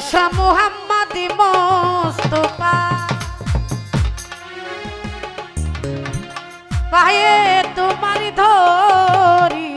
চশা মোহাম্মদি মোস্তফা। পায়ে তোমারি ধরি।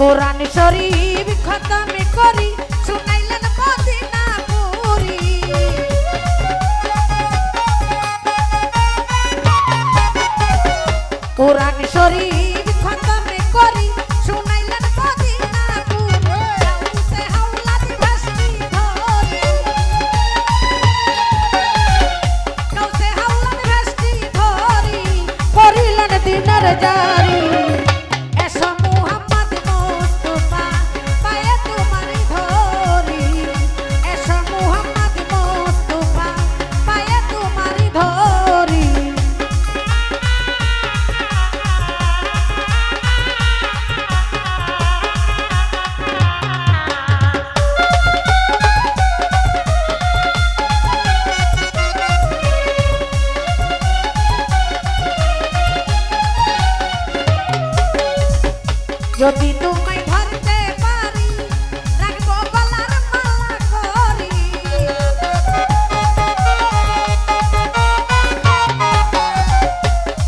কোরআন শরীফ খতমে করি, শুনাইলেন মদিনা পুরি। কোরআন শরীফ খতমে করি, শুনাইলেন মদিনা পুরি। সে হাওলাত ভাষ্টি ধরি সে হাওলাত ভাষ্টি ধরি করিলেন দিনের জারি।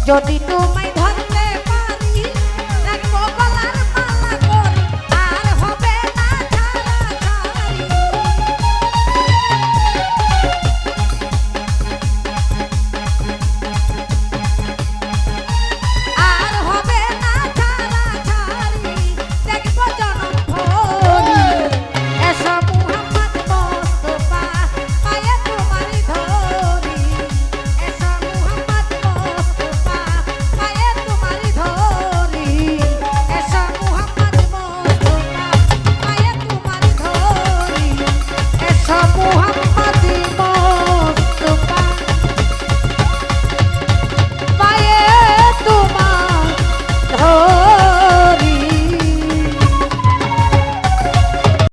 যদি তুমি